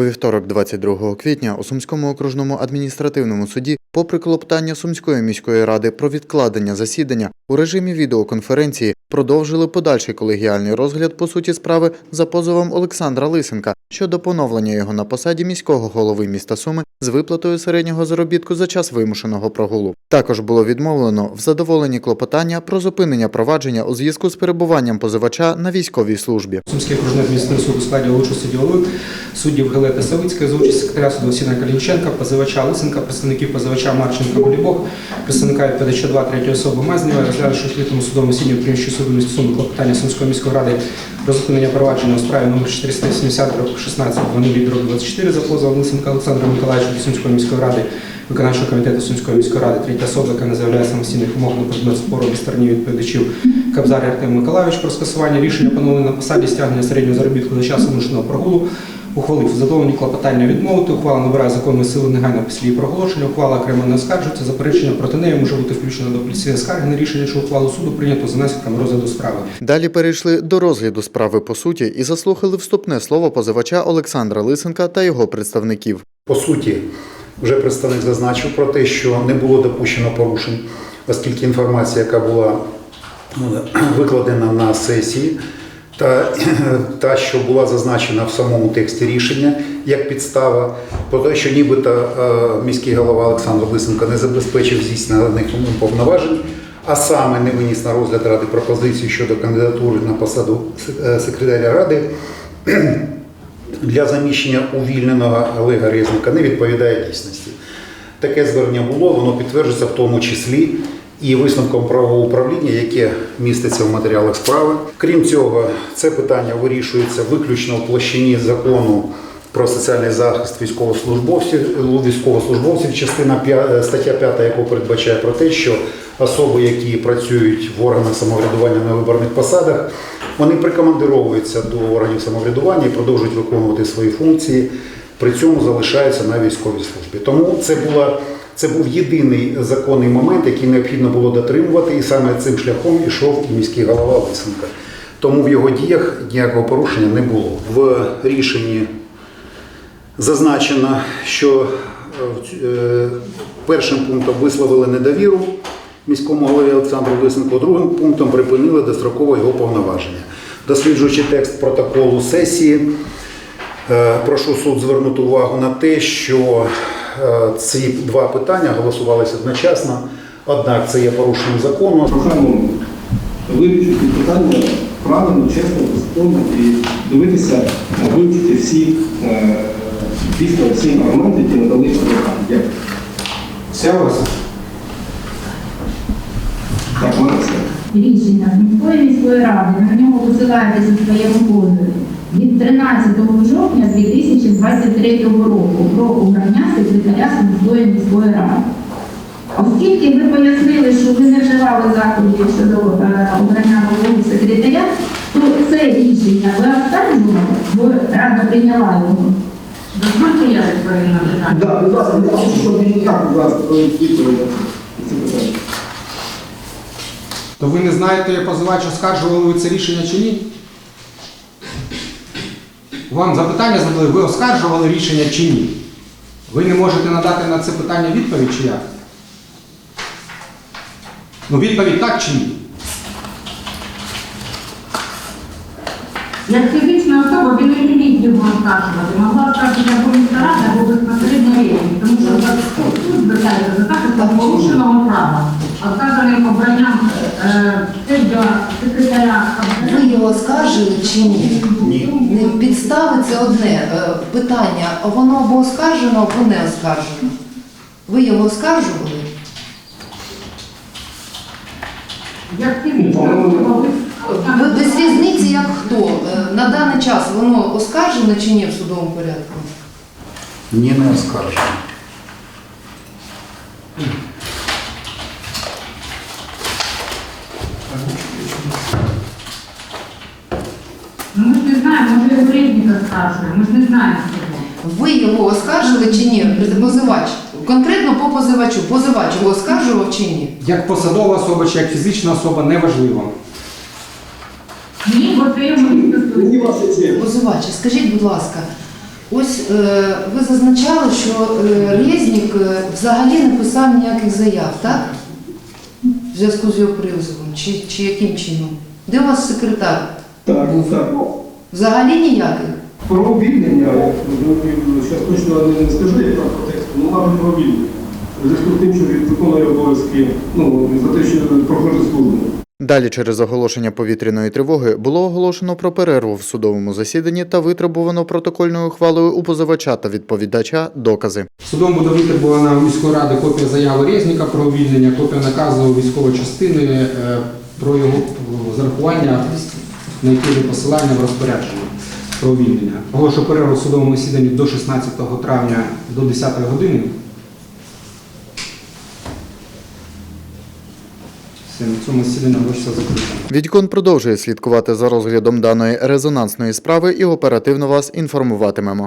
У вівторок, 22 квітня, у Сумському окружному адміністративному суді, попри клоптання Сумської міської ради про відкладення засідання у режимі відеоконференції, продовжили подальший колегіальний розгляд по суті справи за позовом Олександра Лисенка щодо поновлення його на посаді міського голови міста Суми з виплатою середнього заробітку за час вимушеного прогулу. Також було відмовлено в задоволенні клопотання про зупинення провадження у зв'язку з перебуванням позивача на військовій службі. Сумський окружний адміністративний суд у складі лучшого судді суддів Гелета Савицької, за участь секретаря суду Василя Калінченка, позивача Лисенка, представників позивача Марченка Голібок, представника відповідача 2 третьої особи Мазнєва, розглянувши у відкритому судовому сіні в приміщенні суду Суми клопотання Сумської міської ради про зупинення провадження у справі номер 470 16 00 24 за позовом Лисенка Олександра Миколаївича до Сумської міської ради, виконавчого комітету Сумської міської ради, третя особа, яка не заявляє самостійних вимог на предмет спору від стороні відповідачів Кабзар Артем Миколаївич про скасування рішення поновлення на посаді стягнення середнього заробітку за час вимушеного прогулу. Ухвалив задоволені клопотання відмовити. Ухвала набирає законної сили негайно після її проголошення. Ухвала окремо не оскаржується. Заперечення проти неї може бути включено до апеляційної скарги на рішення, що ухвалу суду прийнято за наслідками розгляду справи. Далі перейшли до розгляду справи по суті і заслухали вступне слово позивача Олександра Лисенка та його представників. По суті, вже представник зазначив про те, що не було допущено порушень, оскільки інформація, яка була ну, викладена на сесії, та, та, що була зазначена в самому тексті рішення як підстава, про те, що нібито е, міський голова Олександр Лисенко не забезпечив здійснення повноважень, а саме не виніс на розгляд ради пропозицію щодо кандидатури на посаду е, секретаря ради для заміщення увільненого Олега Резника не відповідає дійсності. Таке звернення було, воно підтверджується в тому числі і висновком правового управління, яке міститься в матеріалах справи. Крім цього, це питання вирішується виключно в площині закону про соціальний захист військовослужбовців, військовослужбовців, частина п'я- стаття 5, яку передбачає про те, що особи, які працюють в органах самоврядування на виборних посадах, вони прикомандировуються до органів самоврядування і продовжують виконувати свої функції, при цьому залишаються на військовій службі. Тому це була. Це був єдиний законний момент, який необхідно було дотримувати, і саме цим шляхом ішов і міський голова Лисенка. Тому в його діях ніякого порушення не було. В рішенні зазначено, що е, е, першим пунктом висловили недовіру міському голові Олександру Лисенку, другим пунктом припинили достроково його повноваження. Досліджуючи текст протоколу сесії, е, прошу суд звернути увагу на те, що ці два питання голосувалися одночасно, однак це є порушенням закону. Прохаємо вивчити питання правильно, чесно, достойно і дивитися, вивчити всі е, дійсно всі аргументи, які надали. Дякую. Все у вас? Так, у мене все. рішення міської міської ради, на нього посилаєтеся своєму позові від 13 жовтня 2023 року про обрання секретаря Сумської міської ради. Оскільки ви пояснили, що ви не вживали заходів щодо е, обрання голови секретаря, то це рішення ви оскаржували, бо рада прийняла його. Дозвольте я відповім на питання. Да, будь ласка, я хочу, щоб мені так, будь ласка, відповідь на це питання. То ви не знаєте, позивач оскаржували ви це рішення чи ні? Вам запитання задали, ви оскаржували рішення чи ні? Ви не можете надати на це питання відповідь чи як? Ну відповідь так чи ні? Як фізична особа, він не міг його оскаржувати. Могла оскаржити або міська рада, або безпосередньо рівень. Тому що за суд звертається за захистом порушеного права. Оскарженим обранням е, е, до секретаря Ви його оскаржили чи ні? Ні. Підстави це одне е, питання. Воно або оскаржено, або не оскаржено. Ви його оскаржували? як фізична особа, Ви без різниці, як хто. Е, На даний час воно оскаржено чи ні в судовому порядку? Ні, не оскаржено. Ну, ми ж не знаємо, може його різник оскаржує, ми ж не знаємо цього. Ви його оскаржили чи ні? Позивач. Конкретно по позивачу. Позивач його оскаржував чи ні? Як посадова особа чи як фізична особа, неважливо. Ні, Мені стосується. ваша честь. Позивач, скажіть, будь ласка, Ось е, ви зазначали, що е, Резнік е, взагалі не писав ніяких заяв, так? В зв'язку з його призовом, чи, чи яким чином? Де у вас секретар? Так, так. Взагалі ніяких? Про обвільнення, зараз точно не скажу, як там по тексту, ну, мабуть, про обвільнення. У зв'язку з тим, що він виконує обов'язки, ну, за те, що проходить службу. Далі через оголошення повітряної тривоги було оголошено про перерву в судовому засіданні та витребувано протокольною ухвалою у позивача та відповідача докази. Судом буде витребувана міської ради копія заяви Резника про увільнення, копія наказу військової частини е, про його е, зарахування, на які є посилання в розпорядженні про увільнення. Оголошую перерву в судовому засіданні до 16 травня до 10 години. На цьому засідання оголошується закритим. Відькон продовжує слідкувати за розглядом даної резонансної справи і оперативно вас інформуватимемо.